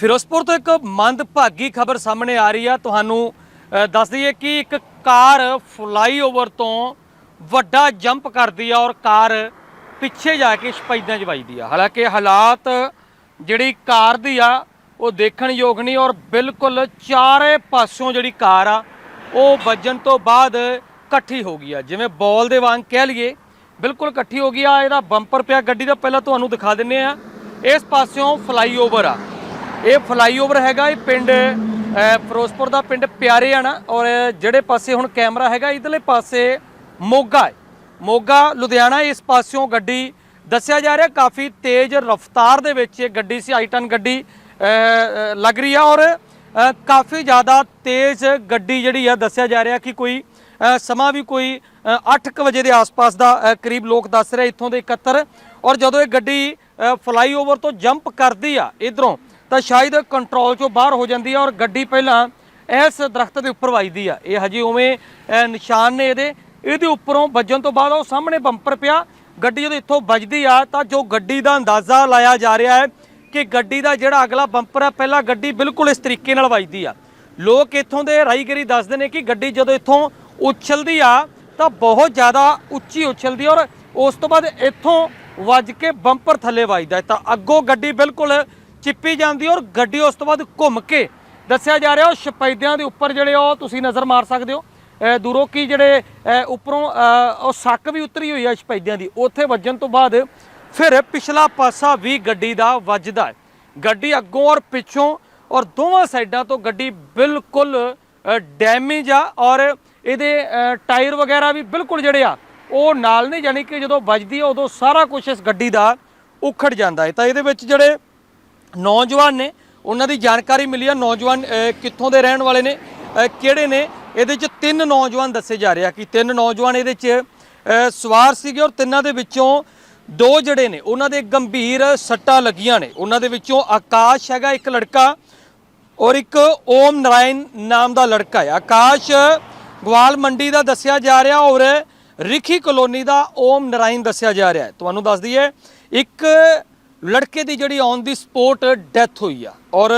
ਫਿਰੋਜ਼ਪੁਰ ਤੋਂ ਇੱਕ ਮੰਦਭਾਗੀ ਖਬਰ ਸਾਹਮਣੇ ਆ ਰਹੀ ਆ। ਤੁਹਾਨੂੰ ਦੱਸ ਦਈਏ ਕਿ ਇੱਕ ਕਾਰ ਫਲਾਈਓਵਰ ਤੋਂ ਵੱਡਾ ਜੰਪ ਕਰਦੀ ਆ ਔਰ ਕਾਰ ਪਿੱਛੇ ਜਾ ਕੇ ਸ਼ਪੈਦਾਂ 'ਚ ਵੱਜਦੀ ਆ। ਹਾਲਾਂਕਿ ਹਾਲਾਤ ਜਿਹੜੀ ਕਾਰ ਦੀ ਆ, ਉਹ ਦੇਖਣ ਯੋਗ ਨਹੀਂ ਔਰ ਬਿਲਕੁਲ ਚਾਰੇ ਪਾਸਿਓਂ ਜਿਹੜੀ ਕਾਰ ਆ, ਉਹ ਵੱਜਣ ਤੋਂ ਬਾਅਦ ਇਕੱਠੀ ਹੋ ਗਈ ਆ। ਜਿਵੇਂ ਬੋਲ ਦੇ ਵਾਂਗ ਕਹਿ ਲਈਏ, ਬਿਲਕੁਲ ਇਕੱਠੀ ਹੋ ਗਈ ਆ। ਇਹਦਾ ਬੰਪਰ ਪਿਆ, ਗੱਡੀ ਦਾ ਪਹਿਲਾਂ ਤੁਹਾਨੂੰ ਦਿਖਾ ਦਿੰਨੇ ਆ। ਇਸ ਪਾਸਿਓਂ ਫਲਾਈਓਵਰ ਆ। ਇਹ ਫਲਾਈਓਵਰ ਹੈਗਾ, ਇਹ ਪਿੰਡ ਫਿਰੋਜ਼ਪੁਰ ਦਾ ਪਿੰਡ ਪਿਆਰੇਆਣਾ ਔਰ ਜਿਹੜੇ ਪਾਸੇ ਹੁਣ ਕੈਮਰਾ ਹੈਗਾ, ਇਧਰਲੇ ਪਾਸੇ ਮੋਗਾ ਹੈ। ਮੋਗਾ, ਲੁਧਿਆਣਾ, ਇਸ ਪਾਸਿਓਂ ਗੱਡੀ ਦੱਸਿਆ ਜਾ ਰਿਹਾ, ਕਾਫੀ ਤੇਜ਼ ਰਫ਼ਤਾਰ ਦੇ ਵਿੱਚ ਇਹ ਗੱਡੀ ਸੀ, ਆਈਟਨ ਗੱਡੀ ਲੱਗ ਰਹੀ ਆ ਔਰ ਕਾਫੀ ਜ਼ਿਆਦਾ ਤੇਜ਼ ਗੱਡੀ ਜਿਹੜੀ ਆ, ਦੱਸਿਆ ਜਾ ਰਿਹਾ ਕਿ ਕੋਈ ਸਮਾਂ ਵੀ ਕੋਈ 8:00 ਵਜੇ ਦੇ ਆਸ-ਪਾਸ ਦਾ ਕਰੀਬ ਲੋਕ ਦੱਸ ਰਹੇ ਇੱਥੋਂ ਦੇ 71 ਔਰ ਜਦੋਂ ਇਹ ਗੱਡੀ ਫਲਾਈਓਵਰ ਤੋਂ ਜੰਪ ਕਰਦੀ ਆ, ਇਧਰੋਂ ਤਾਂ ਸ਼ਾਇਦ ਕੰਟਰੋਲ ਚੋਂ ਬਾਹਰ ਹੋ ਜਾਂਦੀ ਆ ਔਰ ਗੱਡੀ ਪਹਿਲਾਂ ਇਸ ਦਰਖਤ ਦੇ ਉੱਪਰ ਵੱਜਦੀ ਆ। ਇਹ ਹਜੇ ਉਵੇਂ ਨਿਸ਼ਾਨ ਨੇ ਇਹਦੇ ਇਹਦੇ ਉੱਪਰੋਂ ਵੱਜਣ ਤੋਂ ਬਾਅਦ ਉਹ ਸਾਹਮਣੇ ਬੰਪਰ ਪਿਆ। ਗੱਡੀ ਜਦੋਂ ਇੱਥੋਂ ਵੱਜਦੀ ਆ ਤਾਂ ਜੋ ਗੱਡੀ ਦਾ ਅੰਦਾਜ਼ਾ ਲਾਇਆ ਜਾ ਰਿਹਾ ਹੈ ਕਿ ਗੱਡੀ ਦਾ ਜਿਹੜਾ ਅਗਲਾ ਬੰਪਰ ਆ, ਪਹਿਲਾਂ ਗੱਡੀ ਬਿਲਕੁਲ ਇਸ ਤਰੀਕੇ ਨਾਲ ਵੱਜਦੀ ਆ। ਲੋਕ ਇੱਥੋਂ ਦੇ ਰਾਈਗਰੀ ਦੱਸਦੇ ਨੇ ਕਿ ਗੱਡੀ ਜਦੋਂ ਇੱਥੋਂ ਉਛਲਦੀ ਆ ਤਾਂ ਬਹੁਤ ਜ਼ਿਆਦਾ ਉੱਚੀ ਉਛਲਦੀ ਔਰ ਉਸ ਤੋਂ ਬਾਅਦ ਇੱਥੋਂ ਵੱਜ ਕੇ ਬੰਪਰ ਥੱਲੇ ਵੱਜਦਾ ਤਾਂ ਅੱਗੋਂ ਗੱਡੀ ਬਿਲਕੁਲ ਚਿੱਪੀ ਜਾਂਦੀ ਔਰ ਗੱਡੀ ਉਸ ਤੋਂ ਬਾਅਦ ਘੁੰਮ ਕੇ ਦੱਸਿਆ ਜਾ ਰਿਹਾ ਉਹ ਸ਼ਪੈਦਿਆਂ ਦੇ ਉੱਪਰ ਜਿਹੜੇ ਉਹ ਤੁਸੀਂ ਨਜ਼ਰ ਮਾਰ ਸਕਦੇ ਹੋ। ਦੂਰੋਂ ਕੀ ਜਿਹੜੇ ਉੱਪਰੋਂ ਉਹ ਸੱਕ ਵੀ ਉਤਰੀ ਹੋਈ ਆ ਸ਼ਪੈਦਿਆਂ ਦੀ। ਉੱਥੇ ਵੱਜਣ ਤੋਂ ਬਾਅਦ ਫਿਰ ਪਿਛਲਾ ਪਾਸਾ ਵੀ ਗੱਡੀ ਦਾ ਵੱਜਦਾ ਹੈ। ਗੱਡੀ ਅੱਗੋਂ ਔਰ ਪਿੱਛੋਂ ਔਰ ਦੋਵਾਂ ਸਾਈਡਾਂ ਤੋਂ ਗੱਡੀ ਬਿਲਕੁਲ ਡੈਮੇਜ ਆ ਔਰ ਇਹਦੇ ਟਾਇਰ ਵਗੈਰਾ ਵੀ ਬਿਲਕੁਲ ਜਿਹੜੇ ਆ, ਉਹ ਨਾਲ ਨਹੀਂ ਜਾਣੀ ਕਿ ਜਦੋਂ ਵੱਜਦੀ ਆ ਉਦੋਂ ਸਾਰਾ ਕੁਝ ਇਸ ਗੱਡੀ ਦਾ ਉਖੜ ਜਾਂਦਾ ਹੈ। ਤਾਂ ਇਹਦੇ ਵਿੱਚ ਜਿਹੜੇ ਨੌਜਵਾਨ ਨੇ, ਉਹਨਾਂ ਦੀ ਜਾਣਕਾਰੀ ਮਿਲੀ ਆ, ਨੌਜਵਾਨ ਕਿੱਥੋਂ ਦੇ ਰਹਿਣ ਵਾਲੇ ਨੇ ਕਿਹੜੇ ਨੇ, ਇਹਦੇ ਚ ਤਿੰਨ ਨੌਜਵਾਨ ਦੱਸੇ ਜਾ ਰਹੇ ਆ ਕਿ ਤਿੰਨ ਨੌਜਵਾਨ ਇਹਦੇ ਚ ਸਵਾਰ ਸੀਗੇ ਔਰ ਤਿੰਨਾਂ ਦੇ ਵਿੱਚੋਂ ਦੋ ਜਿਹੜੇ ਨੇ, ਉਹਨਾਂ ਦੇ ਗੰਭੀਰ ਸੱਟਾਂ ਲੱਗੀਆਂ ਨੇ। ਉਹਨਾਂ ਦੇ ਵਿੱਚੋਂ ਆਕਾਸ਼ ਹੈਗਾ ਇੱਕ ਲੜਕਾ ਔਰ ਇੱਕ ਓਮ ਨਰਾਇਣ ਨਾਮ ਦਾ ਲੜਕਾ ਹੈ। ਆਕਾਸ਼ ਗਵਾਲ ਮੰਡੀ ਦਾ ਦੱਸਿਆ ਜਾ ਰਿਹਾ ਔਰ ਰਿਖੀ ਕਲੋਨੀ ਦਾ ਓਮ ਨਰਾਇਣ ਦੱਸਿਆ ਜਾ ਰਿਹਾ ਹੈ। ਤੁਹਾਨੂੰ ਦੱਸ ਦਈਏ, ਇੱਕ ਲੜਕੇ ਦੀ ਜਿਹੜੀ ਔਨ ਦੀ ਸਪੋਟ ਡੈਥ ਹੋਈ ਆ। ਔਰ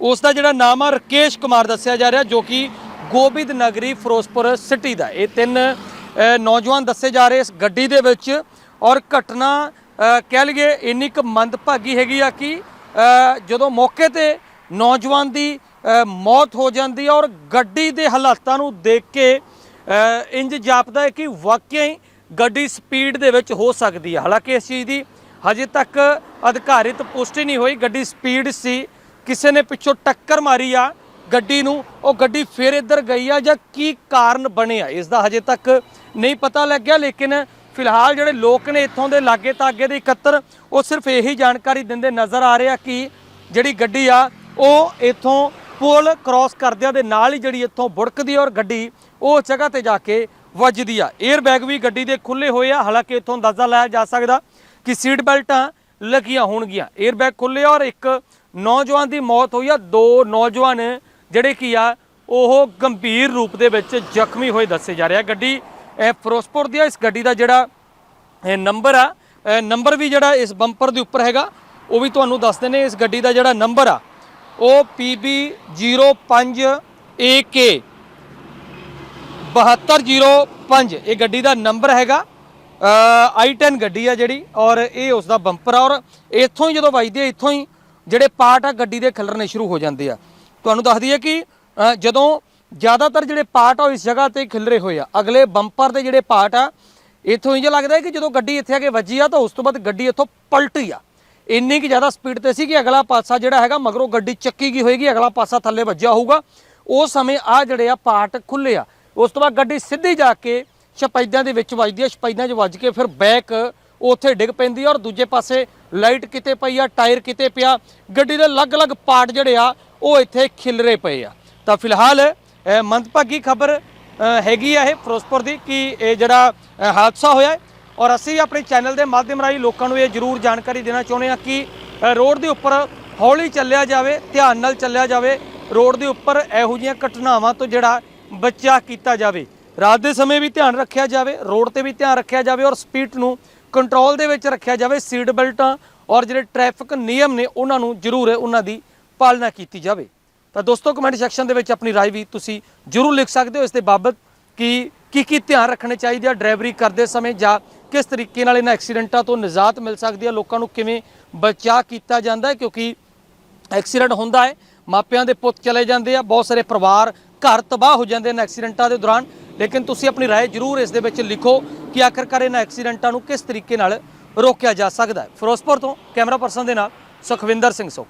ਉਸ ਦਾ ਜਿਹੜਾ ਨਾਮ ਆ ਰਕੇਸ਼ ਕੁਮਾਰ ਦੱਸਿਆ ਜਾ ਰਿਹਾ ਜੋ ਕਿ ਗੋਬਿੰਦ ਨਗਰੀ ਫਿਰੋਜ਼ਪੁਰ ਸਿਟੀ ਦਾ। ਇਹ ਤਿੰਨ ਨੌਜਵਾਨ ਦੱਸੇ ਜਾ ਰਹੇ ਇਸ ਗੱਡੀ ਦੇ ਵਿੱਚ। ਔਰ ਘਟਨਾ ਕਹਿ ਲਈਏ ਇੰਨੀ ਕੁ ਮੰਦਭਾਗੀ ਹੈਗੀ ਆ ਕਿ ਜਦੋਂ ਮੌਕੇ ਤੇ ਨੌਜਵਾਨ ਦੀ ਮੌਤ ਹੋ ਜਾਂਦੀ ਹੈ ਔਰ ਗੱਡੀ ਦੇ ਹਾਲਾਤਾਂ ਨੂੰ ਦੇਖ ਕੇ ਅ, ਇੰਜ ਜਾਪਦਾ ਹੈ ਕਿ ਵਾਕਿਆ ਹੀ ਗੱਡੀ ਸਪੀਡ ਦੇ ਵਿੱਚ ਹੋ ਸਕਦੀ ਹੈ ਹਾਲਾਂਕਿ ਇਸ ਚੀਜ਼ ਦੀ ਹਜੇ ਤੱਕ ਅਧਿਕਾਰਿਤ ਪੁਸ਼ਟੀ ਨਹੀਂ ਹੋਈ। ਗੱਡੀ ਸਪੀਡ ਸੀ। ਕਿਸੇ ਨੇ ਪਿੱਛੋਂ ਟੱਕਰ ਮਾਰੀ ਆ ਗੱਡੀ ਨੂੰ। ਉਹ ਗੱਡੀ ਫੇਰ ਇੱਧਰ ਗਈ ਆ ਜਾਂ ਕੀ ਕਾਰਨ ਬਣਿਆ? ਇਸ ਦਾ ਹਜੇ ਤੱਕ ਨਹੀਂ ਪਤਾ ਲੱਗਿਆ, ਲੇਕਿਨ ਫਿਲਹਾਲ ਜਿਹੜੇ ਲੋਕ ਨੇ ਇੱਥੋਂ ਦੇ ਲਾਗੇ ਤਾਗੇ ਦੇ 71 ਉਹ ਸਿਰਫ ਇਹੀ ਜਾਣਕਾਰੀ ਦਿੰਦੇ ਨਜ਼ਰ ਆ ਰਿਹਾ ਕਿ ਜਿਹੜੀ ਗੱਡੀ ਆ, ਉਹ ਇੱਥੋਂ ਪੁਲ ਕ੍ਰਾਸ ਕਰਦਿਆਂ ਦੇ ਨਾਲ ਹੀ ਜਿਹੜੀ ਇੱਥੋਂ ਬੁੜਕਦੀ ਆ ਔਰ ਗੱਡੀ, ਉਹ ਜਗ੍ਹਾ ਤੇ ਜਾ ਕੇ ਵੱਜਦੀ ਆ। 에ਅਰ ਬੈਗ ਵੀ ਗੱਡੀ ਦੇ ਖੁੱਲੇ ਹੋਏ ਆ। ਹਾਲਾਂਕਿ ਇੱਥੋਂ ਅੰਦਾਜ਼ਾ ਲਾਇਆ ਜਾ ਸਕਦਾ ਕਿ ਸੀਟ ਬੈਲਟਾਂ ਲੱਗੀਆਂ ਹੋਣਗੀਆਂ। 에ਅਰ ਬੈਗ ਖੁੱਲੇ ਆ ਔਰ ਇੱਕ ਨੌਜਵਾਨ ਦੀ ਮੌਤ ਹੋਈ ਆ। ਦੋ ਨੌਜਵਾਨ ਜਿਹੜੇ ਕੀ ਆ, ਉਹ ਗੰਭੀਰ ਰੂਪ ਦੇ ਵਿੱਚ ਜ਼ਖਮੀ ਹੋਏ ਦੱਸੇ ਜਾ ਰਿਹਾ ਗੱਡੀ, ਇਹ ਫਿਰੋਜ਼ਪੁਰ ਦੀ ਆ। ਇਸ ਗੱਡੀ ਦਾ ਜਿਹੜਾ, ਇਹ ਨੰਬਰ ਆ ਨੰਬਰ ਵੀ ਜਿਹੜਾ ਇਸ ਬੰਪਰ ਦੇ ਉੱਪਰ ਹੈਗਾ, ਉਹ ਵੀ ਤੁਹਾਨੂੰ ਦੱਸ ਦਿੰਦੇ ਇਸ ਗੱਡੀ ਦਾ ਜਿਹੜਾ ਨੰਬਰ ਆ, ਉਹ PB05 AK 7205 ਇਹ ਗੱਡੀ ਦਾ ਨੰਬਰ ਹੈਗਾ। I10 ਗੱਡੀ ਆ ਜਿਹੜੀ ਔਰ ਇਹ ਉਸ ਦਾ ਬੰਪਰ ਆ ਔਰ ਇੱਥੋਂ ਹੀ ਜਦੋਂ ਵੱਜਦੀ ਆ, ਇੱਥੋਂ ਹੀ ਜਿਹੜੇ ਪਾਰਟ ਆ ਗੱਡੀ ਦੇ ਖਿਲਰਨੇ ਸ਼ੁਰੂ ਹੋ ਜਾਂਦੇ ਆ। ਤੁਹਾਨੂੰ ਦੱਸ ਦਈਏ ਕਿ ਜਦੋਂ ਜ਼ਿਆਦਾਤਰ ਜਿਹੜੇ ਪਾਰਟ ਆ ਉਹ ਇਸ ਜਗ੍ਹਾ ਤੇ ਖਿਲਰੇ ਹੋਏ ਆ। ਅਗਲੇ ਬੰਪਰ ਦੇ ਜਿਹੜੇ ਪਾਰਟ ਆ, ਇੱਥੋਂ ਇੰਜ ਲੱਗਦਾ ਹੈ ਕਿ ਜਦੋਂ ਗੱਡੀ ਇੱਥੇ ਆ ਕੇ ਵੱਜੀ ਆ, ਤਾਂ ਉਸ ਤੋਂ ਬਾਅਦ ਗੱਡੀ ਇੱਥੋਂ ਪਲਟੀ ਆ। ਇੰਨੀ ਕਿ ਜ਼ਿਆਦਾ ਸਪੀਡ ਤੇ ਸੀ ਕਿ ਅਗਲਾ ਪਾਸਾ ਜਿਹੜਾ ਹੈਗਾ, ਮਗਰੋਂ ਗੱਡੀ ਚੱਕੀ ਗਈ ਹੋਏਗੀ, ਅਗਲਾ ਪਾਸਾ ਥੱਲੇ ਵੱਜਿਆ ਹੋਊਗਾ। ਉਸ ਸਮੇਂ ਆ ਜਿਹੜੇ ਆ ਪਾਰਟ ਖੁੱਲੇ ਆ। ਉਸ ਤੋਂ ਬਾਅਦ ਗੱਡੀ ਸਿੱਧੀ ਜਾ ਕੇ ਸ਼ਪੈਦਾਂ ਦੇ ਵਿੱਚ ਵੱਜਦੀ ਆ ਸ਼ਪੈਦਾਂ 'ਚ ਵੱਜ ਕੇ ਫਿਰ ਬੈਕ ਉੱਥੇ ਡਿੱਗ ਪੈਂਦੀ ਔਰ ਦੂਜੇ ਪਾਸੇ ਲਾਈਟ ਕਿਤੇ ਪਈ ਆ, ਟਾਇਰ ਕਿਤੇ ਪਿਆ, ਗੱਡੀ ਦੇ ਅਲੱਗ-ਅਲੱਗ ਪਾਰਟ ਜਿਹੜੇ ਆ, ਉਹ ਇੱਥੇ ਖਿਲਰੇ ਪਏ ਆ। ਤਾਂ ਫਿਲਹਾਲ ਮੰਦਭਾਗੀ ਖਬਰ ਹੈਗੀ ਆ ਇਹ ਫਿਰੋਜ਼ਪੁਰ ਦੀ ਕਿ ਇਹ ਜਿਹੜਾ ਹਾਦਸਾ ਹੋਇਆ ਔਰ ਅਸੀਂ ਆਪਣੇ ਚੈਨਲ ਦੇ ਮਾਧਿਅਮ ਰਾਹੀਂ ਲੋਕਾਂ ਨੂੰ ਇਹ ਜ਼ਰੂਰ ਜਾਣਕਾਰੀ ਦੇਣਾ ਚਾਹੁੰਦੇ ਹਾਂ ਕਿ ਰੋਡ ਦੇ ਉੱਪਰ ਹੌਲੀ ਚੱਲਿਆ ਜਾਵੇ, ਧਿਆਨ ਨਾਲ ਚੱਲਿਆ ਜਾਵੇ, ਰੋਡ ਦੇ ਉੱਪਰ ਇਹੋ ਜਿਹੀਆਂ ਘਟਨਾਵਾਂ ਤੋਂ ਜਿਹੜਾ ਬਚਾ ਕੀਤਾ ਜਾਵੇ। ਰਾਤ ਦੇ ਸਮੇਂ ਵੀ ਧਿਆਨ ਰੱਖਿਆ ਜਾਵੇ ਰੋਡ ਤੇ ਵੀ ਧਿਆਨ ਰੱਖਿਆ ਜਾਵੇ ਔਰ ਸਪੀਡ ਨੂੰ ਕੰਟਰੋਲ ਦੇ ਵਿੱਚ ਰੱਖਿਆ ਜਾਵੇ ਸੀਟ ਬੈਲਟਾਂ ਔਰ ਜਿਹੜੇ ਟ੍ਰੈਫਿਕ ਨਿਯਮ ਨੇ ਉਹਨਾਂ ਨੂੰ ਜ਼ਰੂਰ ਉਹਨਾਂ ਦੀ ਪਾਲਣਾ ਕੀਤੀ ਜਾਵੇ ਤਾਂ ਦੋਸਤੋ ਕਮੈਂਟ ਸੈਕਸ਼ਨ ਦੇ ਵਿੱਚ ਆਪਣੀ رائے ਵੀ ਤੁਸੀਂ ਜਰੂਰ ਲਿਖ ਸਕਦੇ ਹੋ ਇਸ ਦੇ ਬਾਬਤ ਕਿ ਕੀ ਕੀ ਧਿਆਨ ਰੱਖਣੇ ਚਾਹੀਦੇ ਆ ਡਰਾਈਵਰੀ ਕਰਦੇ ਸਮੇਂ ਜਾਂ ਕਿਸ ਤਰੀਕੇ ਨਾਲ ਇਹਨਾਂ ਐਕਸੀਡੈਂਟਾਂ ਤੋਂ ਨਿਜਾਤ ਮਿਲ ਸਕਦੀ ਹੈ ਲੋਕਾਂ ਨੂੰ ਕਿਵੇਂ ਬਚਾ ਕੀਤਾ ਜਾਂਦਾ ਹੈ ਕਿਉਂਕਿ ਐਕਸੀਡੈਂਟ ਹੁੰਦਾ ਹੈ ਮਾਪਿਆਂ ਦੇ ਪੁੱਤ ਚਲੇ ਜਾਂਦੇ ਆ ਬਹੁਤ ਸਾਰੇ ਪਰਿਵਾਰ ਘਰ ਤਬਾਹ ਹੋ ਜਾਂਦੇ ਨੇ ਐਕਸੀਡੈਂਟਾਂ ਦੇ ਦੌਰਾਨ ਲੇਕਿਨ ਤੁਸੀਂ ਆਪਣੀ رائے ਜਰੂਰ ਇਸ ਦੇ ਵਿੱਚ ਲਿਖੋ ਕਿ ਆਖਰਕਾਰ ਇਹਨਾਂ ਐਕਸੀਡੈਂਟਾਂ ਨੂੰ ਕਿਸ ਤਰੀਕੇ ਨਾਲ ਰੋਕਿਆ ਜਾ ਸਕਦਾ ਹੈ ਫਿਰੋਜ਼ਪੁਰ ਤੋਂ ਕੈਮਰਾ ਪਰਸਨ ਦੇ ਨਾਲ ਸੁਖਵਿੰਦਰ ਸਿੰਘ ਸੁਖ